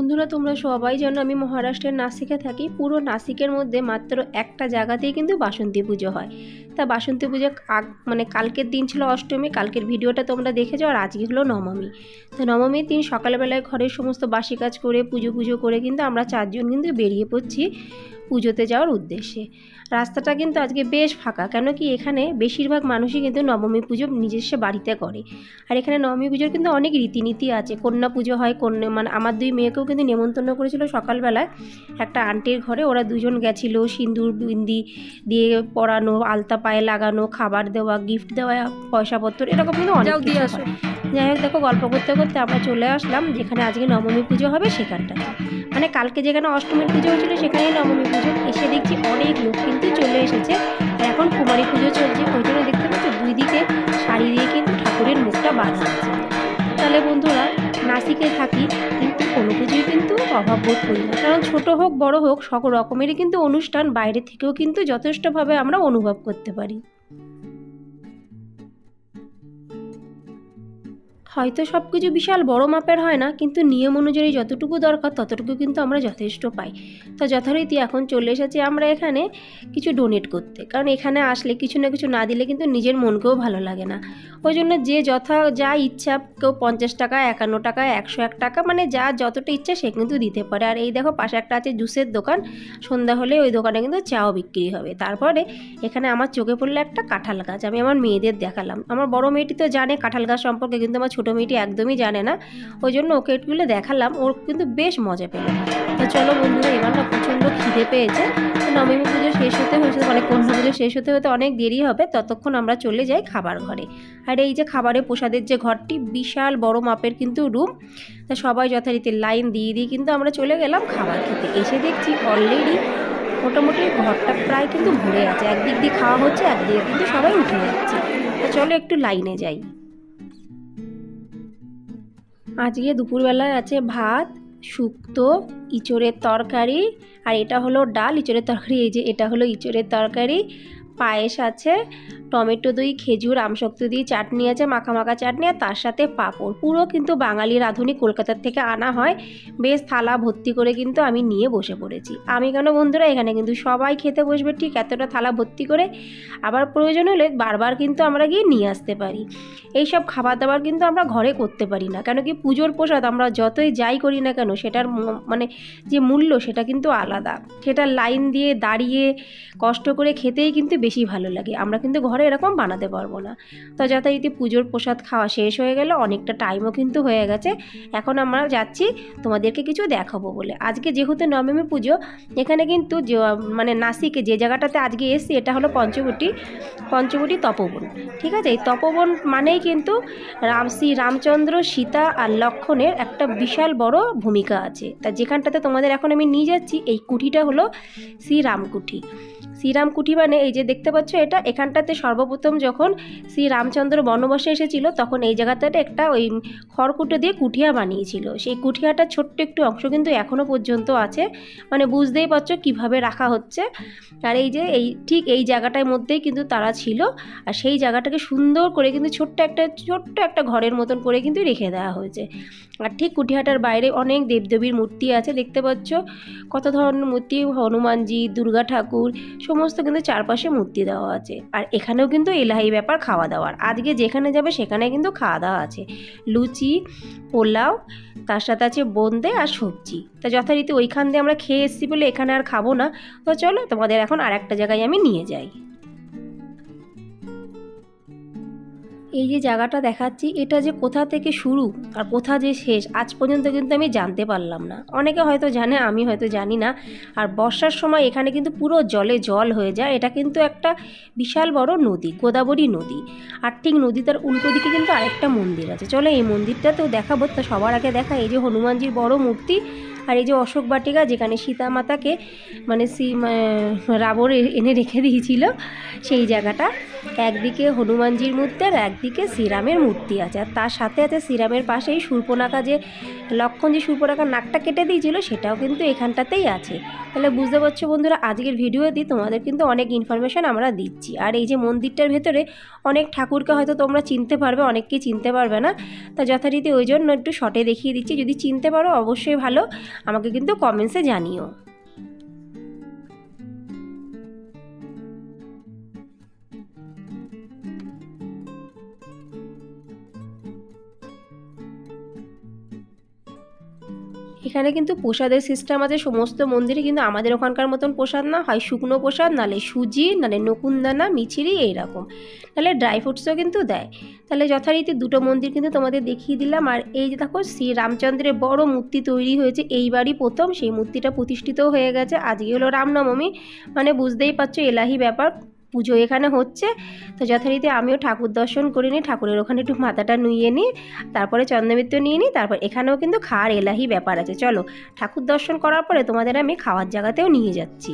বন্ধুরা, তোমরা সবাই জানো আমি মহারাষ্ট্রের নাসিকে থাকি। পুরো নাসিকের মধ্যে মাত্র একটা জায়গাতেই কিন্তু বাসন্তী পুজো হয়। তা বাসন্তী পুজো মানে কালকের দিন ছিল অষ্টমী, কালকের ভিডিওটা তোমরা দেখেছ আর আজকে হলো নবমী। তো নবমীর দিন সকালবেলায় ঘরের সমস্ত বাসি কাজ করে পুজো পুজো করে কিন্তু আমরা চারজন কিন্তু বেরিয়ে পড়ছি। পুজোতে যাওয়ার উদ্দেশ্যে। রাস্তাটা কিন্তু আজকে বেশ ফাঁকা কেন কি এখানে বেশিরভাগ মানুষই কিন্তু নবমী পুজো নিজস্ব বাড়িতে করে। আর এখানে নবমী পুজোর কিন্তু অনেক রীতিনীতি আছে। কন্যা পুজো হয় কন্যা মানে আমার দুই মেয়েকেও কিন্তু নেমন্তন্ন করেছিল সকালবেলায়। একটা আন্টির ঘরে ওরা দুজন গেছিল সিঁদুর বিন্দি দিয়ে পরানো আলতা পায়ে লাগানো খাবার দেওয়া গিফট দেওয়া পয়সাপত্র এরকম কিন্তু অনেক দিয়ে আসো। যাই হোক দেখো, গল্প করতে করতে আমরা চলে আসলাম, যেখানে আজকে নবমী পুজো হবে সেখানটাতে মানে কালকে যেখানে অষ্টমীর পুজো হয়েছিল সেখানেই নবমী পুজো। এসে দেখছি অনেক লোক কিন্তু চলে এসেছে। এখন কুমারী পুজো চলছে, ওই জন্য দেখতে পাচ্ছি দুই দিকে শাড়ি দিয়ে কিন্তু ঠাকুরের মুখটা বাঁধা আছে। তাহলে বন্ধুরা, নাসিকে থাকি, কিন্তু কোনো কিছুই কিন্তু অভাব বোধ করি না। কারণ ছোট হোক, বড় হোক, সকল রকমেরই কিন্তু অনুষ্ঠান বাইরে থেকেও কিন্তু যথেষ্টভাবে আমরা অনুভব করতে পারি। হয়তো সব কিছু বিশাল বড় মাপের হয় না, কিন্তু নিয়ম অনুযায়ী যতটুকু দরকার ততটুকু কিন্তু আমরা যথেষ্ট পাই। তো যথারীতি এখন চলে এসেছি আমরা এখানে কিছু ডোনেট করতে। কারণ এখানে আসলে কিছু না কিছু না দিলে কিন্তু নিজের মনকেও ভালো লাগে না। ওই জন্য যে যথা, যা ইচ্ছা, কেউ পঞ্চাশ টাকা, একান্ন টাকা, একশো এক টাকা মানে যা যতটা ইচ্ছা সে কিন্তু দিতে পারে। আর এই দেখো পাশে একটা আছে জুসের দোকান। সন্ধ্যা হলে ওই দোকানে কিন্তু চাও বিক্রি হবে। তারপরে এখানে আমার চোখে পড়ল একটা কাঁঠাল গাছ। আমি আমার মেয়েদের দেখালাম। আমার বড় মেয়েটি তো জানে কাঁঠাল গাছ সম্পর্কে, কিন্তু আমার ছোটো মেয়েটি একদমই জানে না। ওই জন্য ওকে একটুগুলো দেখালাম, ওর কিন্তু বেশ মজা পেল। তো চলো বন্ধুরা, এবার প্রচণ্ড খিদে পেয়েছে। নবমী পুজো শেষ হতে হয়েছে মানে কন্যা পুজো শেষ হতে হতে অনেক দেরি হবে, ততক্ষণ আমরা চলে যাই খাবার ঘরে। আর এই যে খাবারে প্রসাদের যে ঘরটি, বিশাল বড় মাপের কিন্তু রুম। তা সবাই যথারীতি লাইন দিয়ে দিয়ে কিন্তু আমরা চলে গেলাম খাবার খেতে। এসে দেখছি অলরেডি মোটামুটি ঘরটা প্রায় কিন্তু ভরে আছে। একদিক দিয়ে খাওয়া হচ্ছে, একদিকে কিন্তু সবাই উঠে যাচ্ছে। তো চলো একটু লাইনে যাই। আজকে দুপুরবেলায় আছে ভাত, শুক্তো, ইঁচড়ের তরকারি, আর এটা হলো ডাল, ইঁচড়ের তরকারি, এই যে এটা হলো ইঁচড়ের তরকারি। পায়েস আছে, টমেটো দই, খেজুর, আমশক্ত দিয়ে চাটনি আছে মাখা চাটনি আর তার সাথে পাঁপড়। পুরো কিন্তু বাঙালি রাঁধুনি কলকাতার থেকে আনা হয়। বেশ থালা ভর্তি করে কিন্তু আমি নিয়ে বসে পড়েছি। আমি কেন বন্ধুরা, এখানে কিন্তু সবাই খেতে বসবে ঠিক এতটা থালা ভর্তি করে। আবার প্রয়োজন হলে বারবার কিন্তু আমরা গিয়ে নিয়ে আসতে পারি। এই সব খাবার দাবার কিন্তু আমরা ঘরে করতে পারি না। কেন কি পুজোর প্রসাদ আমরা যতই যাই করি না কেন, সেটার মানে যে মূল্য সেটা কিন্তু আলাদা। সেটা লাইন দিয়ে দাঁড়িয়ে কষ্ট করে খেতেই কিন্তু বেশি ভালো লাগে। আমরা কিন্তু ঘরে এরকম বানাতে পারব না। তো যথারীতি পুজোর প্রসাদ খাওয়া শেষ হয়ে গেল, অনেকটা টাইমও কিন্তু হয়ে গেছে। এখন আমরা যাচ্ছি তোমাদেরকে কিছু দেখাবো বলে। আজকে যেহেতু নবমী পুজো, এখানে কিন্তু মানে নাসিকে যে জায়গাটাতে আজকে এসছি, এটা হলো পঞ্চবটি পঞ্চবটি তপবন। ঠিক আছে? এই তপবন মানেই কিন্তু রাম, শ্রী রামচন্দ্র, সীতা আর লক্ষণের একটা বিশাল বড় ভূমিকা আছে। তা যেখানটাতে তোমাদের এখন আমি নিয়ে যাচ্ছি, এই কুঠিটা হলো শ্রীরামকুঠি শ্রীরামকুঠি মানে এই যে দেখতে পাচ্ছ এটা, এখানটাতে সর্বপ্রথম যখন শ্রী রামচন্দ্র বনবাসে এসেছিল, তখন এই জায়গাটাতে একটা ওই খড়কুটো দিয়ে কুঠিয়া বানিয়েছিল। সেই কুঠিয়াটার ছোট্ট একটু অংশ কিন্তু এখনও পর্যন্ত আছে। মানে বুঝতেই পারছ কীভাবে রাখা হচ্ছে। আর এই যে এই ঠিক এই জায়গাটার মধ্যেই কিন্তু তারা ছিল। আর সেই জায়গাটাকে সুন্দর করে কিন্তু ছোট্ট একটা ছোট্ট একটা ঘরের মতন করে কিন্তু রেখে দেওয়া হয়েছে। আর ঠিক কুঠিয়াটার বাইরে অনেক দেবদেবীর মূর্তি আছে, দেখতে পাচ্ছ। কত ধরনের মূর্তি? হনুমানজি, দুর্গা ঠাকুর সমস্ত কিন্তু চারপাশে মূর্তি দেওয়া আছে। আর এখানেও কিন্তু এলাহি ব্যাপার খাওয়া দাওয়ার। আজকে যেখানে যাবে সেখানে কিন্তু খাওয়া দাওয়া আছে। লুচি, পোলাও, তার সাথে আছে বোঁদে আর সবজি। তা যথারীতি ওইখান দিয়ে আমরা খেয়ে এসেছি বলে এখানে আর খাব না। তো চলো তোমাদের এখন আর একটা জায়গায় আমি নিয়ে যাই। এই যে জায়গাটা দেখাচ্ছি, এটা যে কোথা থেকে শুরু আর কোথা যে শেষ, আজ পর্যন্ত কিন্তু আমি জানতে পারলাম না। অনেকে হয়তো জানে, আমি হয়তো জানি না। আর বর্ষার সময় এখানে কিন্তু পুরো জলে জল হয়ে যায়। এটা কিন্তু একটা বিশাল বড় নদী, গোদাবরী নদী। আর ঠিক নদীটার উল্টো দিকে কিন্তু আরেকটা মন্দির আছে। চলো এই মন্দিরটাতেও দেখাবো। তা সবার আগে দেখা, এই যে হনুমানজির বড় মূর্তি আর এই যে অশোক বাটিকা, যেখানে সীতা মাতাকে মানে সি রাবণ এনে রেখে দিয়েছিল, সেই জায়গাটা। একদিকে হনুমানজির মূর্তি আর একদিকে শ্রীরামের মূর্তি আছে। আর তার সাথে আছে শ্রীরামের পাশেই সুর্পনাখা যে, লক্ষণ যে সুর্পনাখার নাকটা কেটে দিয়েছিল, সেটাও কিন্তু এখানটাতেই আছে। তাহলে বুঝতে পারছ বন্ধুরা, আজকের ভিডিওতে তোমাদের কিন্তু অনেক ইনফরমেশন আমরা দিচ্ছি। আর এই যে মন্দিরটার ভেতরে অনেক ঠাকুরকে হয়তো তোমরা চিনতে পারবে অনেককেই চিনতে পারবে না। তা যথারীতি ওই জন্য একটু শটে দেখিয়ে দিচ্ছি। যদি চিনতে পারো, অবশ্যই ভালো। আমাকে কিন্তু কমেন্টসে জানিও। এখানে কিন্তু প্রসাদের সিস্টেম আছে, সমস্ত মন্দিরে কিন্তু আমাদের ওখানকার মতন প্রসাদ না, হয় শুকনো প্রসাদ, নালে সুজি, নালে নকুনদানা মিছিরি, এইরকম। নাহলে ড্রাই ফ্রুটসও কিন্তু দেয়। তাহলে যথারীতি দুটো মন্দির কিন্তু তোমাদের দেখিয়ে দিলাম। আর এই যে দেখো, শ্রী রামচন্দ্রের বড় মূর্তি তৈরি হয়েছে, এইবারই প্রথম। সেই মূর্তিটা প্রতিষ্ঠিতও হয়ে গেছে। আজকে হলো রামনবমী। মানে বুঝতেই পারছ, এলাহি ব্যাপার। পুজো এখানে হচ্ছে। তো যথারীতি আমিও ঠাকুর দর্শন করে নিই, ঠাকুরের ওখানে একটু মাথাটা নুইয়ে নিই, তারপরে চন্দ্রমিত্র নিয়ে নিই, তারপর এখানেও কিন্তু খাওয়ার এলাহি ব্যাপার আছে। চলো, ঠাকুর দর্শন করার পরে তোমাদের আমি খাওয়ার জায়গাতেও নিয়ে যাচ্ছি।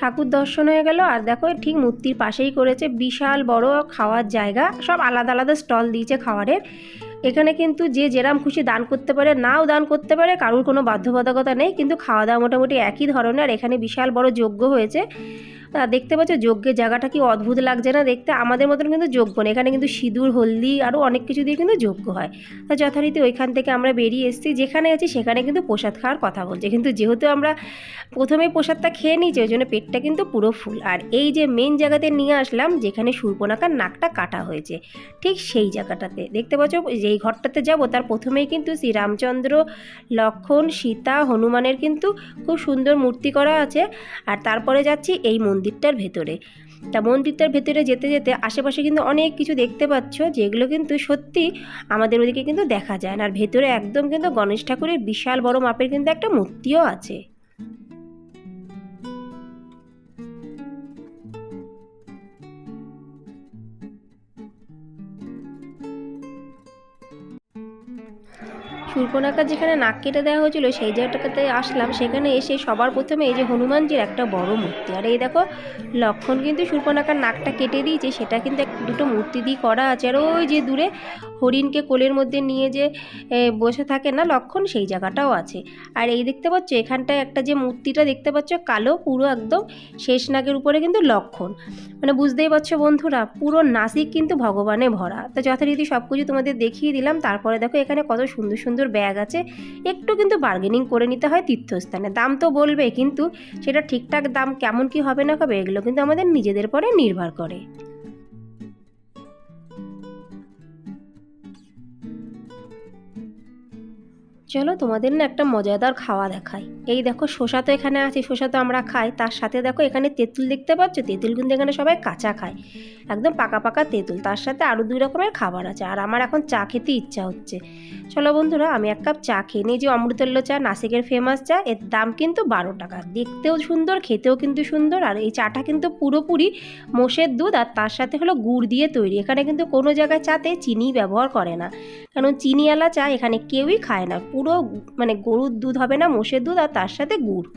ঠাকুর দর্শন হয়ে গেল, আর দেখো ঠিক মূর্তির পাশেই করেছে বিশাল বড় খাওয়ার জায়গা। সব আলাদা আলাদা স্টল দিয়েছে খাবারের এখানে কিন্তু যে যেরাম খুশি দান করতে পারে, নাও দান করতে পারে, কারোর কোনো বাধ্যবাধকতা নেই। কিন্তু খাওয়া দাওয়া মোটামুটি একই ধরনের। আর এখানে বিশাল বড় যোগ্য হয়েছে। তা দেখতে পাচ্ছ, যজ্ঞের জায়গাটা কি অদ্ভুত লাগছে না দেখতে? আমাদের মতন কিন্তু যজ্ঞ না এখানে কিন্তু সিঁদুর, হলদি আরও অনেক কিছু দিয়ে কিন্তু যজ্ঞ হয়। তা যথারীতি ওইখান থেকে আমরা বেরিয়ে এসেছি। যেখানে আছি সেখানে কিন্তু প্রসাদ খাওয়ার কথা বলছে। কিন্তু যেহেতু আমরা প্রথমেই প্রসাদটা খেয়ে নিয়েছি, ওই জন্য পেটটা কিন্তু পুরো ফুল। আর এই যে মেন জায়গাতে নিয়ে আসলাম, যেখানে সুর্পনাখার নাকটা কাটা হয়েছে, ঠিক সেই জায়গাটাতে। দেখতে পাচ্ছ, যেই ঘরটাতে যাব, তার প্রথমেই কিন্তু শ্রী রামচন্দ্র লক্ষণ, সীতা, হনুমানের কিন্তু খুব সুন্দর মূর্তি করা আছে। আর তারপরে যাচ্ছি এই মন্দিরটার ভেতরে। তা মন্দিরটার ভেতরে যেতে যেতে আশেপাশে কিন্তু অনেক কিছু দেখতে পাচ্ছ, যেগুলো কিন্তু সত্যি আমাদের ওদিকে কিন্তু দেখা যায় না। আর ভেতরে একদম কিন্তু গণেশ ঠাকুরের বিশাল বড় মাপের কিন্তু একটা মূর্তিও আছে। সুর্পনাখার যেখানে নাক কেটে দেওয়া হয়েছিল, সেই জায়গাটাতে আসলাম। সেখানে এসে সবার প্রথমে এই যে হনুমানজির একটা বড় মূর্তি। আর এই দেখো, লক্ষণ কিন্তু সুর্পনাখার নাকটা কেটে দিয়েছে। সেটা কিন্তু দুটো মূর্তি দিয়ে করা আছে। আর ওই যে দূরে হরিণকে কোলের মধ্যে নিয়ে যে বসে থাকে না লক্ষণ, সেই জায়গাটাও আছে। আর এই দেখতে পাচ্ছ, এখানটায় একটা যে মূর্তিটা দেখতে পাচ্ছ, কালো, পুরো একদম শেষ নাগের উপরে কিন্তু লক্ষণ। মানে বুঝতেই পারছ বন্ধুরা, পুরো নাসিক কিন্তু ভগবানে ভরা। তো যথারীতি সব কিছু তোমাদের দেখিয়ে দিলাম। তারপরে দেখো এখানে কত সুন্দর সুন্দর ব্যাগ আছে, একটু কিন্তু বার্গেনিং করে নিতে হয় তীর্থস্থানে। দাম তো বলবে, কিন্তু সেটা ঠিকঠাক দাম কেমন কি হবে না হবে, এগুলো কিন্তু আমাদের নিজেদের পরে নির্ভর করে। চলো তোমাদের না একটা মজাদার খাওয়া দেখাই। এই দেখো শসা তো এখানে আছে, শসা তো আমরা খাই। তার সাথে দেখো এখানে তেঁতুল দেখতে পাচ্ছ? তেঁতুল কিন্তু এখানে সবাই কাঁচা খায়। একদম পাকা পাকা তেঁতুল। তার সাথে আরও দুই রকমের খাবার আছে। আর আমার এখন চা খেতে ইচ্ছা হচ্ছে। চলো বন্ধুরা, আমি এক কাপ চা খেয়ে নিই। যে অমৃতল্য চা, নাসিকের ফেমাস চা, এর দাম কিন্তু বারো টাকা। দেখতেও সুন্দর, খেতেও কিন্তু সুন্দর। আর এই চাটা কিন্তু পুরোপুরি মোষের দুধ। আর তার সাথে হলো গুড় দিয়ে তৈরি। এখানে কিন্তু কোনো জায়গায় চাতে চিনি ব্যবহার করে না। কারণ চিনিওয়ালা চা এখানে কেউই খায় না। পুরো মানে গরুর দুধ হবে না, মোষের দুধ। আর তার সাথে গুড়।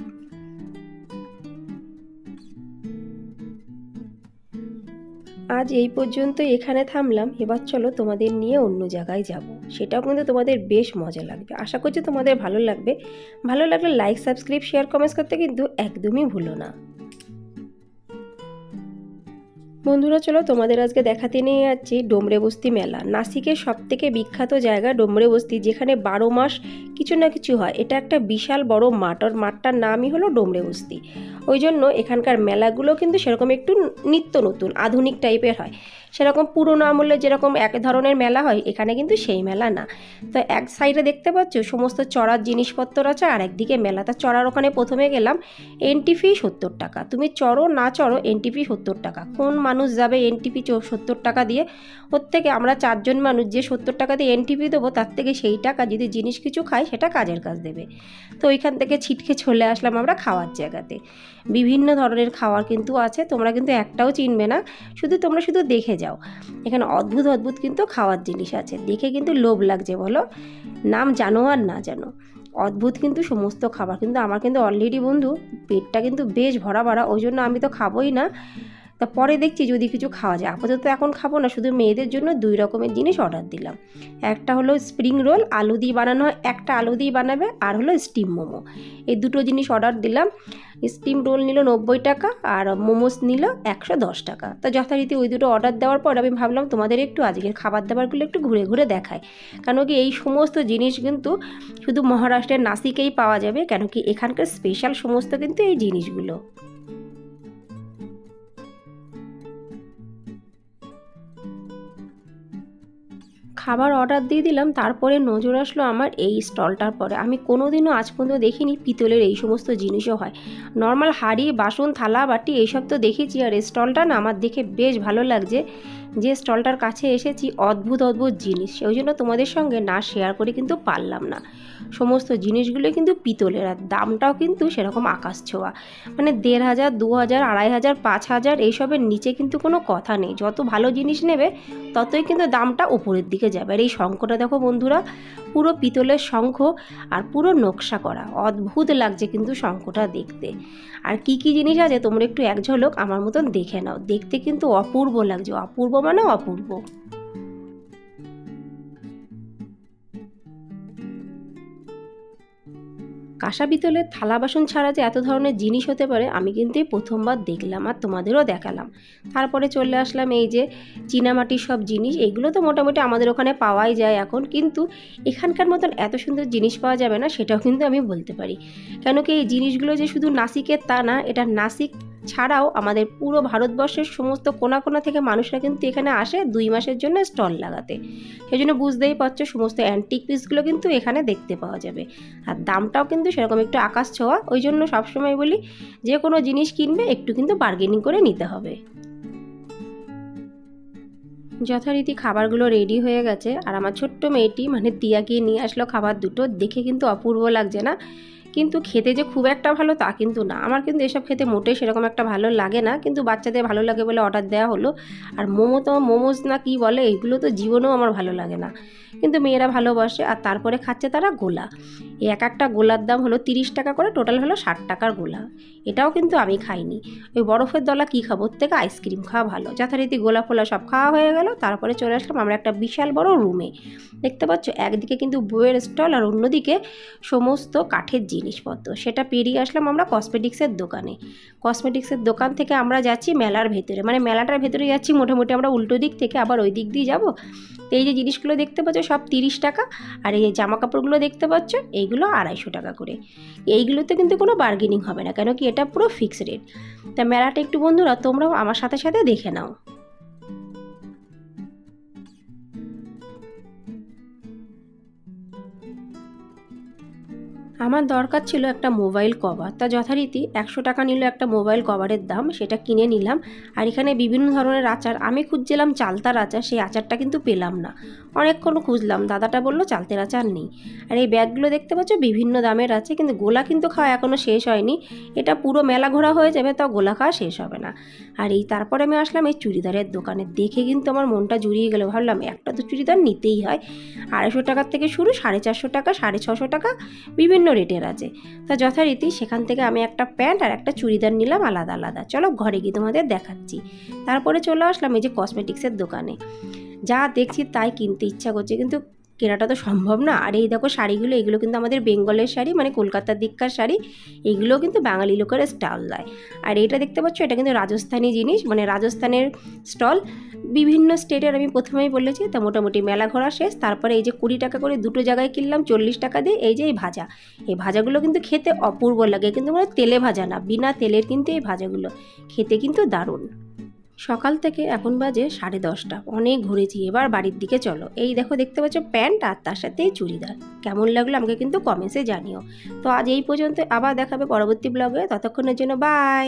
আজ এই পর্যন্ত এখানে থামলাম। এবার চলো তোমাদের নিয়ে অন্য জায়গায় যাব। সেটাও কিন্তু তোমাদের বেশ মজা লাগবে। আশা করছি তোমাদের ভালো লাগবে। ভালো লাগলে লাইক সাবস্ক্রাইব শেয়ার কমেন্টস করতে কিন্তু একদমই ভুলো না। বন্ধুরা, চলো তোমাদের আজকে দেখাতে নিয়ে যাচ্ছি ডোমরে বস্তি মেলা। নাসিকের সব থেকে বিখ্যাত জায়গা ডোমরে বস্তি যেখানে বারো মাস কিছু না কিছু হয়। এটা একটা বিশাল বড় মাঠ, আর মাঠটার নামই হলো ডোমরে বস্তি ওই জন্য এখানকার মেলাগুলো কিন্তু সেরকম একটু নিত্য নতুন, আধুনিক টাইপের হয়। সেরকম পুরোনো আমলে যেরকম এক ধরনের মেলা হয়, এখানে কিন্তু সেই মেলা না। তো এক সাইডে দেখতে পাচ্ছ, সমস্ত চড়ার জিনিসপত্র আছে, আর একদিকে মেলা তা চড়ার ওখানে প্রথমে গেলাম এন্ট্রি ফি সত্তর টাকা। তুমি চড়ো, না চড়ো এন্ট্রি ফি সত্তর টাকা। কোন মানুষ যাবে এন্ট্রি ফি সত্তর টাকা দিয়ে? ওর থেকে আমরা চারজন মানুষ, যে সত্তর টাকা দিয়ে এন্ট্রি ফি দেবো, তার থেকে সেই টাকা যদি জিনিস কিছু খাই সেটা কাজের কাজ দেবে। তো ওইখান থেকে ছিটকে চলে আসলাম আমরা খাওয়ার জায়গাতে। বিভিন্ন ধরনের খাওয়ার কিন্তু আছে, তোমরা কিন্তু একটাও চিনবে না। শুধু তোমরা শুধু দেখে যাও। এখানে অদ্ভুত অদ্ভুত কিন্তু খাওয়ার জিনিস আছে। দেখে কিন্তু লোভ লাগছে, বলো? নাম জানো আর না জানো? অদ্ভুত কিন্তু সমস্ত খাবার। কিন্তু আমার কিন্তু অলরেডি বন্ধু, পেটটা কিন্তু বেশ ভরা ভরা, ওই জন্য আমি তো খাবোই না। তা পরে দেখছি যদি কিছু খাওয়া যায়। আপাতত এখন খাব না, শুধু মেয়েদের জন্য দুই রকমের জিনিস অর্ডার দিলাম। একটা হলো স্প্রিং রোল আলু দিয়ে বানানো হয়, একটা আলু দিয়ে বানাবে, আর হলো স্টিম মোমো। এই দুটো জিনিস অর্ডার দিলাম। স্টিম রোল নিল নব্বই টাকা, আর মোমোস নিল একশো দশ টাকা। তা যথারীতি ওই দুটো অর্ডার দেওয়ার পর আমি ভাবলাম তোমাদের একটু আজকের খাবার দাবারগুলো একটু ঘুরে ঘুরে দেখায় কেন কি এই সমস্ত জিনিস কিন্তু শুধু মহারাষ্ট্রের নাসিকেই পাওয়া যাবে, কেন কি এখানকার স্পেশাল সমস্ত কিন্তু এই জিনিসগুলো। খাবার অর্ডার দিয়ে দিলাম, তারপরে নজর আসলো আমার এই স্টলটার পরে। আমি কোনো দিনও আজ পর্যন্ত দেখিনি পিতলের এই সমস্ত জিনিসও হয়। নর্মাল হাড়ি, বাসন, থালা, বাটি এইসব তো দেখেছি আর স্টলটা না আমার দেখে বেশ ভালো লাগছে। যে স্টলটার কাছে এসেছি, অদ্ভুত অদ্ভুত জিনিস। সেই জন্য তোমাদের সঙ্গে না শেয়ার করে কিন্তু পারলাম না। সমস্ত জিনিসগুলো কিন্তু পিতলের আর দামটাও কিন্তু সেরকম আকাশ ছোঁয়া। মানে দেড় হাজার, দু হাজার, আড়াই হাজার, পাঁচ হাজার এইসবের নিচে কিন্তু কোনো কথা নেই। যত ভালো জিনিস নেবে, ততই কিন্তু দামটা উপরের দিকে যাবে। আর এই শঙ্কটা দেখো বন্ধুরা পুরো পিতলের শঙ্খ আর পুরো নকশা করা। অদ্ভুত লাগছে কিন্তু শঙ্খটা দেখতে। আর কি কি জিনিস আছে তোমরা একটু এক ঝলক আমার মতন দেখে নাও। দেখতে কিন্তু অপূর্ব লাগছে। অপূর্ব মানে অপূর্ব। কাঁসা পিতলের থালা বাসন ছাড়া যে এত ধরনের জিনিস হতে পারে, আমি কিন্তু এই প্রথমবার দেখলাম আর তোমাদেরও দেখালাম। তারপরে চলে আসলাম এই যে চীনামাটির সব জিনিস, এগুলো তো মোটামুটি আমাদের ওখানে পাওয়াই যায় এখন, কিন্তু এখানকার মতন এত সুন্দর জিনিস পাওয়া যাবে না, সেটাও কিন্তু আমি বলতে পারি। কেন কি এই জিনিসগুলো যে শুধু নাসিকের তা না, এটা নাসিক ছাড়াও আমাদের পুরো ভারতবর্ষের সমস্ত কোনা কোনা থেকে মানুষরা কিন্তু এখানে আসে দুই মাসের জন্য স্টল লাগাতে। সেই জন্য বুঝতেই পারছ সমস্ত অ্যান্টিক পিসগুলো কিন্তু এখানে দেখতে পাওয়া যাবে। আর দামটাও কিন্তু সেরকম একটু আকাশ ছোঁয়া, ওই জন্য সবসময় বলি যে কোনো জিনিস কিনবে একটু কিন্তু বার্গেনিং করে নিতে হবে। যথারীতি খাবারগুলো রেডি হয়ে গেছে, আর আমার ছোট্ট মেয়েটি মানে টিয়াকে নিয়ে আসলো খাবার দুটো, দেখে কিন্তু অপূর্ব লাগছে না। কিন্তু খেতে যে খুব একটা ভালো তা কিন্তু না। আমার কিন্তু এসব খেতে মোটেই সেরকম একটা ভালো লাগে না। কিন্তু বাচ্চাদের ভালো লাগে বলে অর্ডার দেওয়া হলো। আর মোমো তো মোমোজ না কি বলে, এগুলো তো জীবনেও আমার ভালো লাগে না। কিন্তু মেয়েরা ভালোবাসে আর তারপরে খাচ্ছে তারা গোলা। এক একটা গোলার দাম হলো তিরিশ টাকা করে টোটাল হলো ষাট টাকার গোলা। এটাও কিন্তু আমি খাইনি। ওই বরফের দলা কী খাব? থেকে আইসক্রিম খাওয়া ভালো। যথারীতি গোলা ফোলা সব খাওয়া হয়ে গেল, তারপরে চলে আসলাম আমরা একটা বিশাল বড় রুমে দেখতে পাচ্ছ, একদিকে কিন্তু বইয়ের স্টল আর অন্যদিকে সমস্ত কাঠের জিনিসপত্র। সেটা পেরিয়ে আসলাম আমরা কসমেটিক্সের দোকানে। কসমেটিক্সের দোকান থেকে আমরা যাচ্ছি মেলার ভেতরে। মানে মেলাটার ভেতরে যাচ্ছি, মোটামুটি আমরা উল্টো দিক থেকে আবার ওই দিক দিয়ে যাব। তো এই যে জিনিসগুলো দেখতে পাচ্ছ, সব তিরিশ টাকা। আর এই জামা কাপড়গুলো দেখতে পাচ্ছ এইগুলো আড়াইশো টাকা করে। এইগুলোতে কিন্তু কোনো বার্গেনিং হবে না, কেন কি এটা পুরো ফিক্সড রেট তা মেলাটা একটু বন্ধুরা, তোমরাও আমার সাথে সাথে দেখে নাও। আমার দরকার ছিল একটা মোবাইল কভার। তা যথারীতি একশো টাকা নিল একটা মোবাইল কভারের দাম, সেটা কিনে নিলাম। আর এখানে বিভিন্ন ধরনের আচার, আমি খুঁজছিলাম চালতার আচার, সেই আচারটা কিন্তু পেলাম না। অনেকক্ষণ খুঁজলাম, দাদাটা বলল, চালতের আচার নেই। আর এই ব্যাগগুলো দেখতে পাচ্ছ, বিভিন্ন দামের আছে, কিন্তু গোলা কিন্তু খাওয়া এখনও শেষ হয়নি। এটা পুরো মেলা ঘোরা হয়ে যাবে, তাও গোলা খাওয়া শেষ হবে না। আর এই তারপরে আমি আসলাম এই চুড়িদারের দোকানে। দেখে কিন্তু আমার মনটা জুড়িয়ে গেলো, ভাবলাম একটা তো চুড়িদার নিতেই হয়। আড়াইশো টাকার থেকে শুরু, সাড়ে চারশো টাকা, সাড়ে ছশো টাকা, বিভিন্ন রেটের আছে। তা যথারীতি সেখান থেকে আমি একটা প্যান্ট আর একটা চুড়িদার নিলাম আলাদা আলাদা। চলো ঘরে গিয়ে তোমাদের দেখাচ্ছি। তারপরে চলে আসলাম এই যে কসমেটিক্সের দোকানে। যা দেখছি তাই কিনতে ইচ্ছা করছে, কিন্তু কেনাটা তো সম্ভব না। আর এই দেখো শাড়িগুলো, এগুলো কিন্তু আমাদের বেঙ্গলের শাড়ি মানে কলকাতার দিককার শাড়ি এগুলো কিন্তু বাঙালি লোকের স্টল দেয়। আর এটা দেখতে পাচ্ছ, এটা কিন্তু রাজস্থানী জিনিস মানে রাজস্থানের স্টল বিভিন্ন স্টেটের আমি প্রথমেই বলেছি, তা মোটামুটি মেলা ঘোরা শেষ। তারপরে এই যে কুড়ি টাকা করে দুটো জায়গায় কিনলাম, চল্লিশ টাকা দিয়ে, এই যে এই ভাজা। এই ভাজাগুলো কিন্তু খেতে অপূর্ব লাগে, কিন্তু মানে তেলে ভাজা না, বিনা তেলের কিন্তু এই ভাজাগুলো খেতে কিন্তু দারুণ। সকাল থেকে এখন বাজে সাড়ে দশটা। অনেক ঘুরেছি, এবার বাড়ির দিকে চলো। এই দেখো, দেখতে পাচ্ছ প্যান্ট আর তার সাথেই চুড়িদার। কেমন লাগল আমাকে কিন্তু কমেন্টসে জানিও। তো আজ এই পর্যন্ত আবার দেখাবে পরবর্তী ব্লগে। ততক্ষণের জন্য বাই